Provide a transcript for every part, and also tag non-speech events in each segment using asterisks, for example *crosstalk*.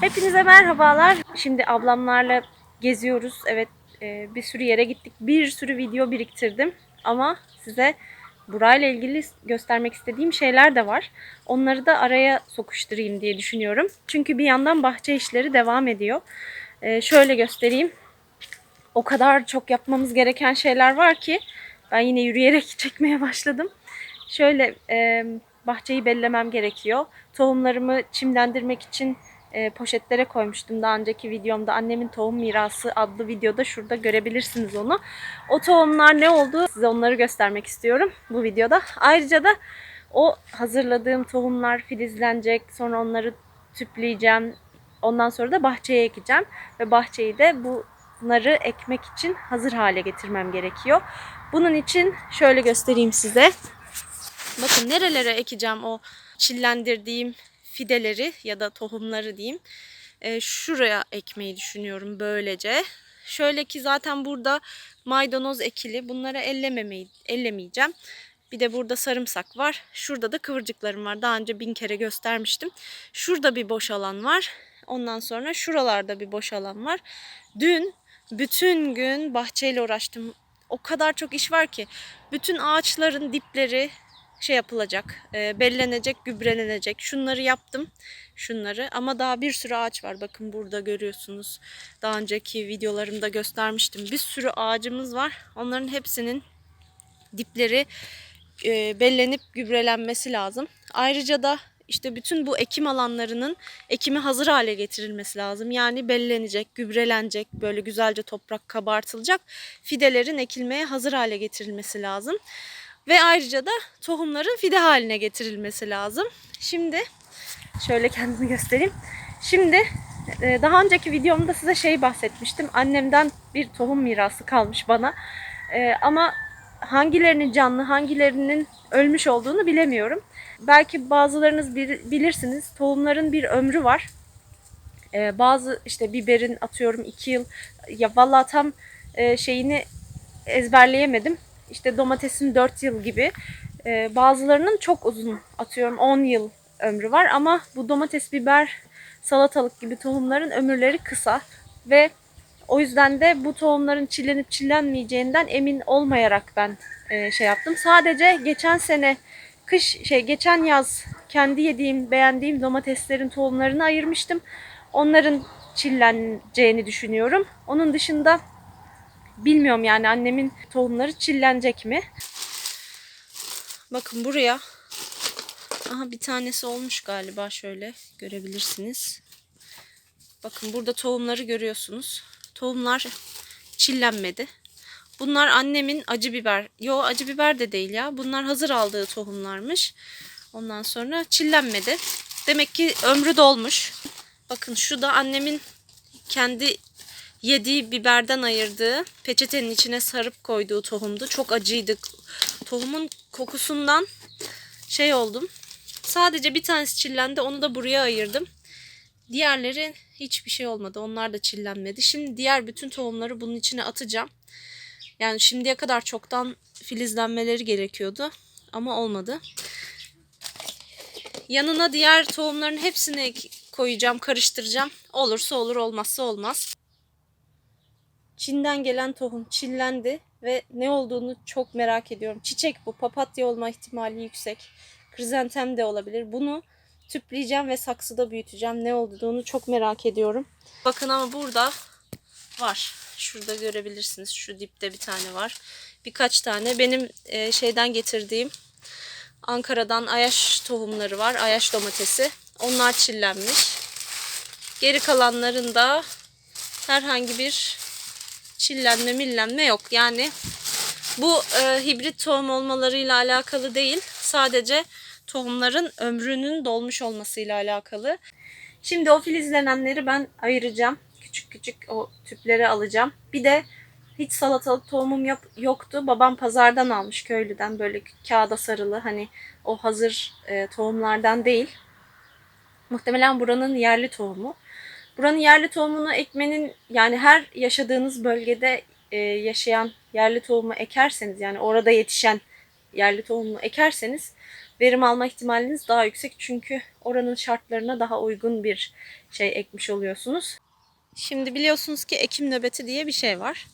Hepinize merhabalar. Şimdi ablamlarla geziyoruz. Evet e, bir sürü yere gittik. Bir sürü video biriktirdim. Ama size burayla ilgili göstermek istediğim şeyler de var. Onları da araya sokuşturayım diye düşünüyorum. Çünkü bir yandan bahçe işleri devam ediyor. E, şöyle göstereyim. O kadar çok yapmamız gereken şeyler var ki ben yine yürüyerek *laughs* çekmeye başladım. Şöyle e, bahçeyi bellemem gerekiyor. Tohumlarımı çimlendirmek için e, poşetlere koymuştum daha önceki videomda. Annemin tohum mirası adlı videoda şurada görebilirsiniz onu. O tohumlar ne oldu size onları göstermek istiyorum bu videoda. Ayrıca da o hazırladığım tohumlar filizlenecek. Sonra onları tüpleyeceğim. Ondan sonra da bahçeye ekeceğim. Ve bahçeyi de bunları ekmek için hazır hale getirmem gerekiyor. Bunun için şöyle göstereyim size. Bakın nerelere ekeceğim o çillendirdiğim fideleri ya da tohumları diyeyim. E, şuraya ekmeyi düşünüyorum böylece. Şöyle ki zaten burada maydanoz ekili. Bunları ellememeyi, ellemeyeceğim. Bir de burada sarımsak var. Şurada da kıvırcıklarım var. Daha önce bin kere göstermiştim. Şurada bir boş alan var. Ondan sonra şuralarda bir boş alan var. Dün bütün gün bahçeyle uğraştım. O kadar çok iş var ki. Bütün ağaçların dipleri şey yapılacak, e, bellenecek, gübrelenecek. Şunları yaptım, şunları. Ama daha bir sürü ağaç var. Bakın burada görüyorsunuz. Daha önceki videolarımda göstermiştim. Bir sürü ağacımız var. Onların hepsinin dipleri e, bellenip gübrelenmesi lazım. Ayrıca da işte bütün bu ekim alanlarının ekimi hazır hale getirilmesi lazım. Yani bellenecek, gübrelenecek, böyle güzelce toprak kabartılacak. Fidelerin ekilmeye hazır hale getirilmesi lazım. Ve ayrıca da tohumların fide haline getirilmesi lazım. Şimdi şöyle kendimi göstereyim. Şimdi e, daha önceki videomda size şey bahsetmiştim. Annemden bir tohum mirası kalmış bana. E, ama hangilerinin canlı, hangilerinin ölmüş olduğunu bilemiyorum. Belki bazılarınız bilirsiniz. Tohumların bir ömrü var. E, bazı işte biberin atıyorum 2 yıl. Ya vallahi tam şeyini ezberleyemedim işte domatesin 4 yıl gibi. Ee, bazılarının çok uzun atıyorum 10 yıl ömrü var ama bu domates, biber, salatalık gibi tohumların ömürleri kısa ve o yüzden de bu tohumların çillenip çillenmeyeceğinden emin olmayarak ben e, şey yaptım. Sadece geçen sene kış şey geçen yaz kendi yediğim, beğendiğim domateslerin tohumlarını ayırmıştım. Onların çilleneceğini düşünüyorum. Onun dışında Bilmiyorum yani annemin tohumları çillenecek mi? Bakın buraya. Aha bir tanesi olmuş galiba şöyle görebilirsiniz. Bakın burada tohumları görüyorsunuz. Tohumlar çillenmedi. Bunlar annemin acı biber. Yo acı biber de değil ya. Bunlar hazır aldığı tohumlarmış. Ondan sonra çillenmedi. Demek ki ömrü dolmuş. Bakın şu da annemin kendi yediği biberden ayırdığı peçetenin içine sarıp koyduğu tohumdu. Çok acıydı. Tohumun kokusundan şey oldum. Sadece bir tanesi çillendi. Onu da buraya ayırdım. Diğerleri hiçbir şey olmadı. Onlar da çillenmedi. Şimdi diğer bütün tohumları bunun içine atacağım. Yani şimdiye kadar çoktan filizlenmeleri gerekiyordu. Ama olmadı. Yanına diğer tohumların hepsini koyacağım, karıştıracağım. Olursa olur, olmazsa olmaz. Çin'den gelen tohum çillendi ve ne olduğunu çok merak ediyorum. Çiçek bu. Papatya olma ihtimali yüksek. Krizantem de olabilir. Bunu tüpleyeceğim ve saksıda büyüteceğim. Ne olduğunu çok merak ediyorum. Bakın ama burada var. Şurada görebilirsiniz. Şu dipte bir tane var. Birkaç tane benim e, şeyden getirdiğim Ankara'dan ayaş tohumları var. Ayaş domatesi. Onlar çillenmiş. Geri kalanlarında herhangi bir çillenme millenme yok. Yani bu e, hibrit tohum olmalarıyla alakalı değil. Sadece tohumların ömrünün dolmuş olmasıyla alakalı. Şimdi o filizlenenleri ben ayıracağım. Küçük küçük o tüpleri alacağım. Bir de hiç salatalık tohumum yok, yoktu. Babam pazardan almış köylüden böyle kağıda sarılı hani o hazır e, tohumlardan değil. Muhtemelen buranın yerli tohumu. Buranın yerli tohumunu ekmenin yani her yaşadığınız bölgede e, yaşayan yerli tohumu ekerseniz yani orada yetişen yerli tohumu ekerseniz verim alma ihtimaliniz daha yüksek. Çünkü oranın şartlarına daha uygun bir şey ekmiş oluyorsunuz. Şimdi biliyorsunuz ki Ekim nöbeti diye bir şey var.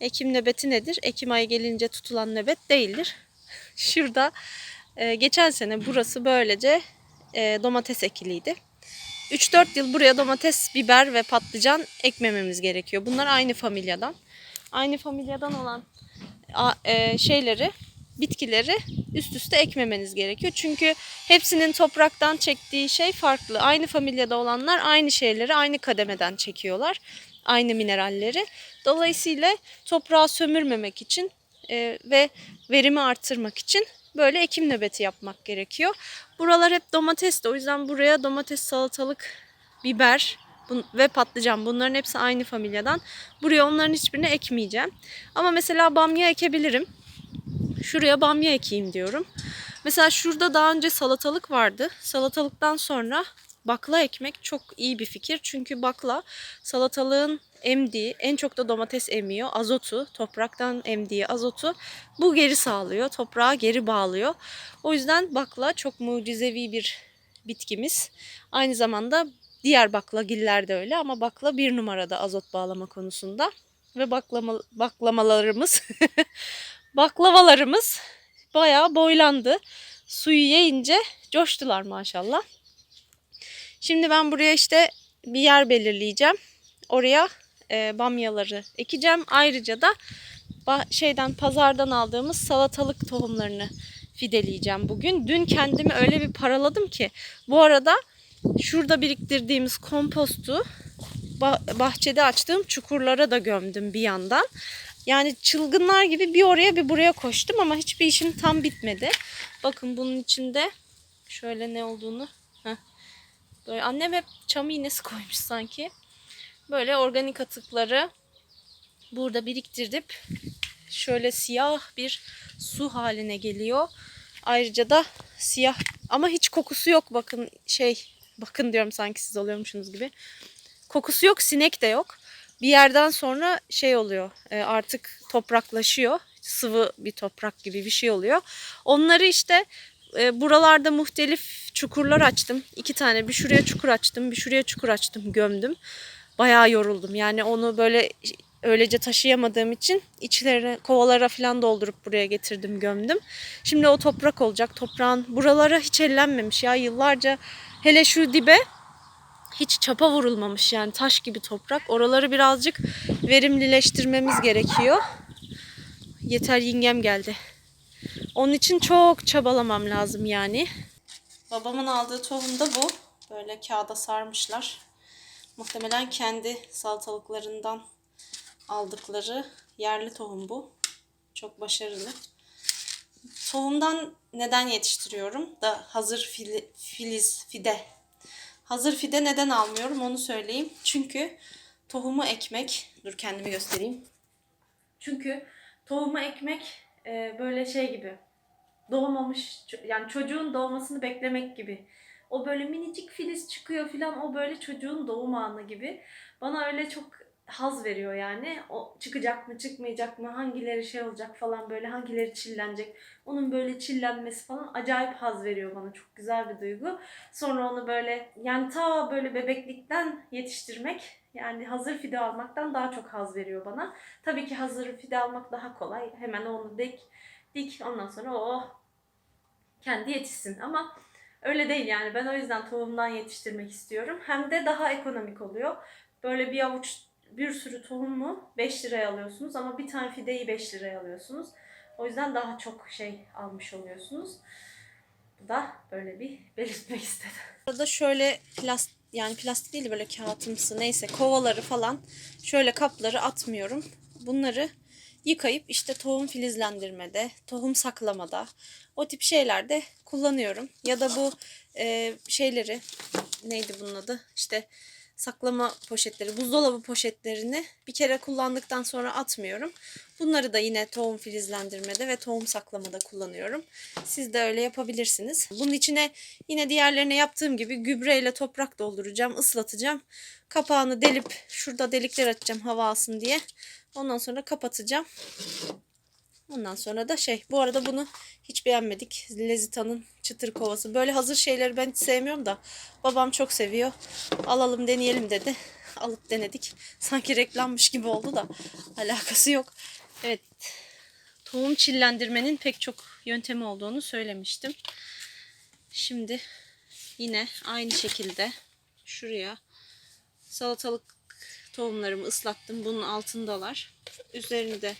Ekim nöbeti nedir? Ekim ayı gelince tutulan nöbet değildir. *laughs* Şurada e, geçen sene burası böylece e, domates ekiliydi. 3-4 yıl buraya domates, biber ve patlıcan ekmememiz gerekiyor. Bunlar aynı familyadan. Aynı familyadan olan e, şeyleri, bitkileri üst üste ekmemeniz gerekiyor. Çünkü hepsinin topraktan çektiği şey farklı. Aynı familyada olanlar aynı şeyleri aynı kademeden çekiyorlar. Aynı mineralleri. Dolayısıyla toprağı sömürmemek için e, ve verimi arttırmak için böyle ekim nöbeti yapmak gerekiyor. Buralar hep domates de o yüzden buraya domates, salatalık, biber ve patlıcan bunların hepsi aynı familyadan. Buraya onların hiçbirini ekmeyeceğim. Ama mesela bamya ekebilirim. Şuraya bamya ekeyim diyorum. Mesela şurada daha önce salatalık vardı. Salatalıktan sonra bakla ekmek çok iyi bir fikir. Çünkü bakla salatalığın emdiği, en çok da domates emiyor. Azotu, topraktan emdiği azotu bu geri sağlıyor. Toprağa geri bağlıyor. O yüzden bakla çok mucizevi bir bitkimiz. Aynı zamanda diğer baklagiller de öyle ama bakla bir numarada azot bağlama konusunda. Ve baklama, baklamalarımız, *laughs* baklavalarımız bayağı boylandı. Suyu yiyince coştular maşallah. Şimdi ben buraya işte bir yer belirleyeceğim. Oraya e, bamyaları ekeceğim. Ayrıca da şeyden pazardan aldığımız salatalık tohumlarını fideleyeceğim bugün. Dün kendimi öyle bir paraladım ki. Bu arada şurada biriktirdiğimiz kompostu ba- bahçede açtığım çukurlara da gömdüm bir yandan. Yani çılgınlar gibi bir oraya bir buraya koştum ama hiçbir işim tam bitmedi. Bakın bunun içinde şöyle ne olduğunu. Heh. Böyle annem hep çam iğnesi koymuş sanki. Böyle organik atıkları burada biriktirip şöyle siyah bir su haline geliyor. Ayrıca da siyah ama hiç kokusu yok bakın şey bakın diyorum sanki siz oluyormuşsunuz gibi. Kokusu yok, sinek de yok. Bir yerden sonra şey oluyor e, artık topraklaşıyor. Sıvı bir toprak gibi bir şey oluyor. Onları işte e, buralarda muhtelif çukurlar açtım. İki tane bir şuraya çukur açtım bir şuraya çukur açtım gömdüm. Bayağı yoruldum yani onu böyle öylece taşıyamadığım için içlerine kovalara falan doldurup buraya getirdim gömdüm. Şimdi o toprak olacak. Toprağın buralara hiç ellenmemiş ya yıllarca hele şu dibe hiç çapa vurulmamış yani taş gibi toprak. Oraları birazcık verimlileştirmemiz gerekiyor. Yeter yengem geldi. Onun için çok çabalamam lazım yani. Babamın aldığı tohum da bu. Böyle kağıda sarmışlar. Muhtemelen kendi salatalıklarından aldıkları yerli tohum bu. Çok başarılı. Tohumdan neden yetiştiriyorum da hazır fili- filiz fide. Hazır fide neden almıyorum onu söyleyeyim. Çünkü tohumu ekmek, dur kendimi göstereyim. Çünkü tohumu ekmek e, böyle şey gibi doğmamış yani çocuğun doğmasını beklemek gibi. O böyle minicik filiz çıkıyor filan o böyle çocuğun doğum anı gibi. Bana öyle çok haz veriyor yani. O çıkacak mı çıkmayacak mı hangileri şey olacak falan böyle hangileri çillenecek. Onun böyle çillenmesi falan acayip haz veriyor bana. Çok güzel bir duygu. Sonra onu böyle yani ta böyle bebeklikten yetiştirmek yani hazır fide almaktan daha çok haz veriyor bana. Tabii ki hazır fide almak daha kolay. Hemen onu dik dik ondan sonra o kendi yetişsin ama öyle değil yani ben o yüzden tohumdan yetiştirmek istiyorum. Hem de daha ekonomik oluyor. Böyle bir avuç bir sürü tohumu 5 liraya alıyorsunuz ama bir tane fideyi 5 liraya alıyorsunuz. O yüzden daha çok şey almış oluyorsunuz. Bu da böyle bir *laughs* belirtmek istedim. Burada şöyle plastik yani plastik değil de böyle kağıtımsı neyse kovaları falan şöyle kapları atmıyorum. Bunları yıkayıp işte tohum filizlendirmede, tohum saklamada o tip şeylerde kullanıyorum. Ya da bu e, şeyleri neydi bunun adı? İşte saklama poşetleri, buzdolabı poşetlerini bir kere kullandıktan sonra atmıyorum. Bunları da yine tohum filizlendirmede ve tohum saklamada kullanıyorum. Siz de öyle yapabilirsiniz. Bunun içine yine diğerlerine yaptığım gibi gübreyle toprak dolduracağım, ıslatacağım. Kapağını delip şurada delikler açacağım hava alsın diye. Ondan sonra kapatacağım. Ondan sonra da şey bu arada bunu hiç beğenmedik. Lezita'nın çıtır kovası. Böyle hazır şeyleri ben hiç sevmiyorum da babam çok seviyor. Alalım deneyelim dedi. Alıp denedik. Sanki reklammış gibi oldu da alakası yok. Evet. Tohum çillendirmenin pek çok yöntemi olduğunu söylemiştim. Şimdi yine aynı şekilde şuraya salatalık tohumlarımı ıslattım. Bunun altındalar. Üzerini de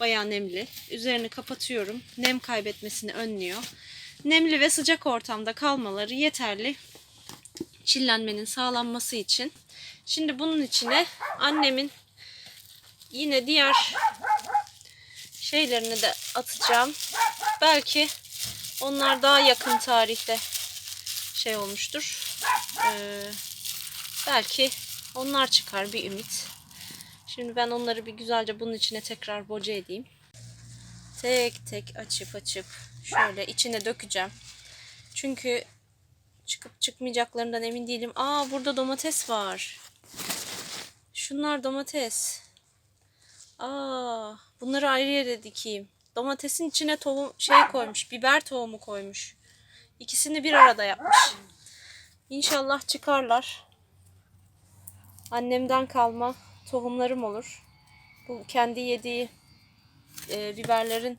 bayağı nemli. Üzerini kapatıyorum. Nem kaybetmesini önlüyor. Nemli ve sıcak ortamda kalmaları yeterli. Çillenmenin sağlanması için. Şimdi bunun içine annemin yine diğer şeylerini de atacağım. Belki onlar daha yakın tarihte şey olmuştur. Ee, belki onlar çıkar bir ümit. Şimdi ben onları bir güzelce bunun içine tekrar boca edeyim. Tek tek açıp açıp şöyle içine dökeceğim. Çünkü çıkıp çıkmayacaklarından emin değilim. Aa burada domates var. Şunlar domates. Aa bunları ayrı yere dikeyim. Domatesin içine tohum şey koymuş. Biber tohumu koymuş. İkisini bir arada yapmış. İnşallah çıkarlar. Annemden kalma tohumlarım olur. Bu kendi yediği e, biberlerin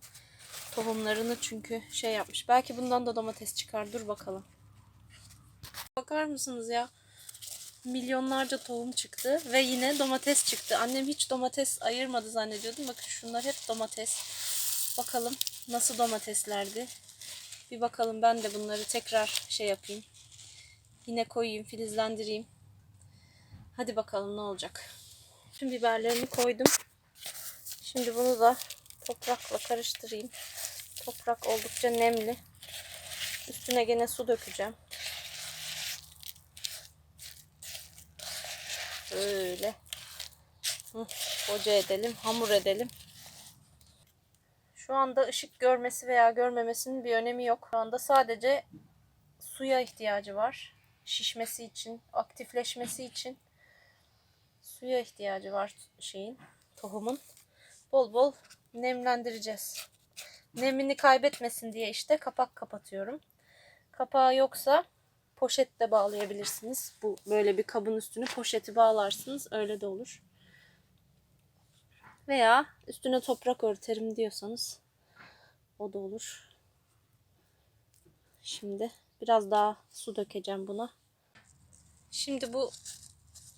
tohumlarını çünkü şey yapmış. Belki bundan da domates çıkar. Dur bakalım. Bakar mısınız ya? Milyonlarca tohum çıktı ve yine domates çıktı. Annem hiç domates ayırmadı zannediyordum. Bakın şunlar hep domates. Bakalım nasıl domateslerdi. Bir bakalım ben de bunları tekrar şey yapayım. Yine koyayım, filizlendireyim. Hadi bakalım ne olacak. Tüm biberlerimi koydum. Şimdi bunu da toprakla karıştırayım. Toprak oldukça nemli. Üstüne gene su dökeceğim. Böyle. Hı, Boca edelim, hamur edelim. Şu anda ışık görmesi veya görmemesinin bir önemi yok. Şu anda sadece suya ihtiyacı var. Şişmesi için, aktifleşmesi için suya ihtiyacı var şeyin, tohumun. Bol bol nemlendireceğiz. Nemini kaybetmesin diye işte kapak kapatıyorum. Kapağı yoksa poşetle bağlayabilirsiniz. Bu böyle bir kabın üstüne poşeti bağlarsınız. Öyle de olur. Veya üstüne toprak örterim diyorsanız o da olur. Şimdi biraz daha su dökeceğim buna. Şimdi bu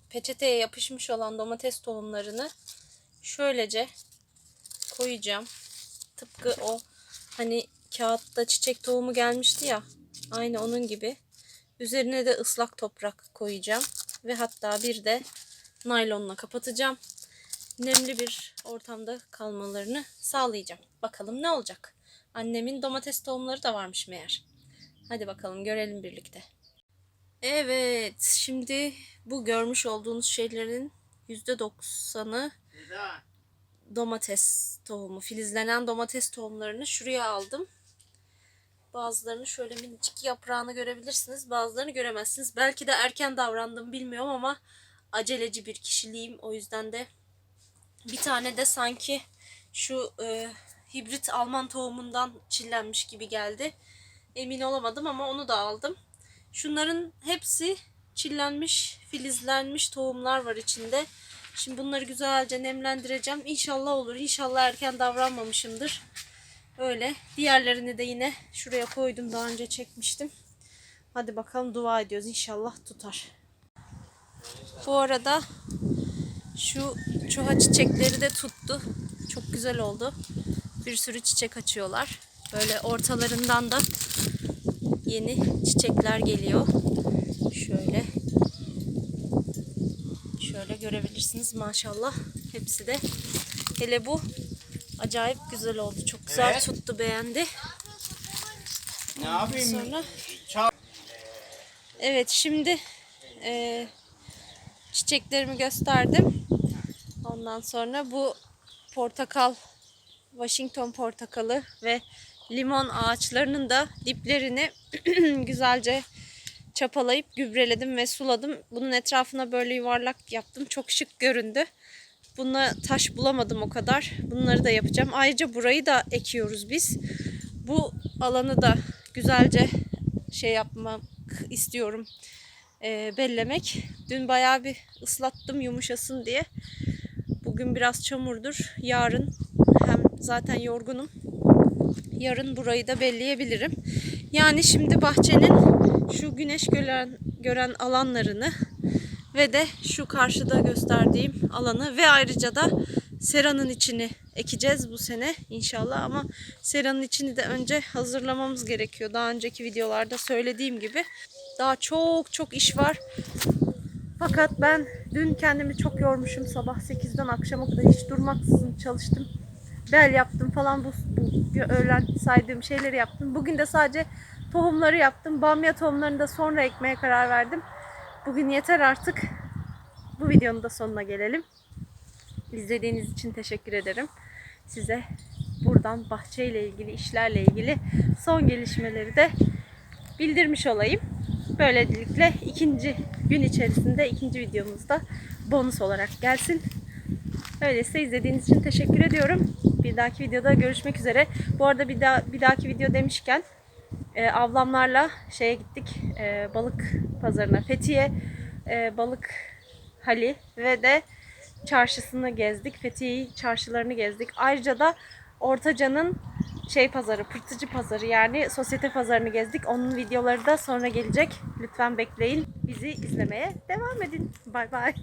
peçeteye yapışmış olan domates tohumlarını şöylece koyacağım. Tıpkı o hani kağıtta çiçek tohumu gelmişti ya. Aynı onun gibi. Üzerine de ıslak toprak koyacağım. Ve hatta bir de naylonla kapatacağım. Nemli bir ortamda kalmalarını sağlayacağım. Bakalım ne olacak. Annemin domates tohumları da varmış meğer. Hadi bakalım görelim birlikte. Evet, şimdi bu görmüş olduğunuz şeylerin %90'ı domates tohumu, filizlenen domates tohumlarını şuraya aldım. Bazılarını şöyle minicik yaprağını görebilirsiniz. Bazılarını göremezsiniz. Belki de erken davrandım bilmiyorum ama aceleci bir kişiliğim. O yüzden de bir tane de sanki şu e, hibrit Alman tohumundan çillenmiş gibi geldi. Emin olamadım ama onu da aldım. Şunların hepsi çillenmiş, filizlenmiş tohumlar var içinde. Şimdi bunları güzelce nemlendireceğim. İnşallah olur. İnşallah erken davranmamışımdır. Öyle. Diğerlerini de yine şuraya koydum. Daha önce çekmiştim. Hadi bakalım dua ediyoruz. İnşallah tutar. Bu arada şu çuha çiçekleri de tuttu. Çok güzel oldu. Bir sürü çiçek açıyorlar. Böyle ortalarından da yeni çiçekler geliyor. Şöyle. Şöyle görebilirsiniz maşallah. Hepsi de. Hele bu acayip güzel oldu. Çok güzel Evet. tuttu beğendi. Ne yapayım? Sonra Evet şimdi e, çiçeklerimi gösterdim. Ondan sonra bu portakal, Washington portakalı ve limon ağaçlarının da diplerini *clears throat* güzelce çapalayıp gübreledim ve suladım. Bunun etrafına böyle yuvarlak yaptım. Çok şık göründü. Bununla taş bulamadım o kadar. Bunları da yapacağım. Ayrıca burayı da ekiyoruz biz. Bu alanı da güzelce şey yapmak istiyorum. Ee, bellemek. Dün bayağı bir ıslattım yumuşasın diye. Bugün biraz çamurdur. Yarın hem zaten yorgunum. Yarın burayı da belleyebilirim. Yani şimdi bahçenin şu güneş gören, gören alanlarını ve de şu karşıda gösterdiğim alanı ve ayrıca da seranın içini ekeceğiz bu sene inşallah ama seranın içini de önce hazırlamamız gerekiyor. Daha önceki videolarda söylediğim gibi daha çok çok iş var. Fakat ben dün kendimi çok yormuşum. Sabah 8'den akşama kadar hiç durmaksızın çalıştım. Bel yaptım falan bu, bu öğlen saydığım şeyleri yaptım. Bugün de sadece tohumları yaptım. Bamya tohumlarını da sonra ekmeye karar verdim. Bugün yeter artık. Bu videonun da sonuna gelelim. İzlediğiniz için teşekkür ederim. Size buradan bahçeyle ilgili, işlerle ilgili son gelişmeleri de bildirmiş olayım. Böylelikle ikinci gün içerisinde ikinci videomuzda bonus olarak gelsin. Öyleyse izlediğiniz için teşekkür ediyorum. Bir dahaki videoda görüşmek üzere. Bu arada bir, daha, bir dahaki video demişken e, ablamlarla şeye gittik. e, balık pazarına. Fethiye e, balık hali ve de çarşısını gezdik. Fethiye çarşılarını gezdik. Ayrıca da Ortaca'nın şey pazarı, pırtıcı pazarı yani sosyete pazarını gezdik. Onun videoları da sonra gelecek. Lütfen bekleyin. Bizi izlemeye devam edin. Bay bay.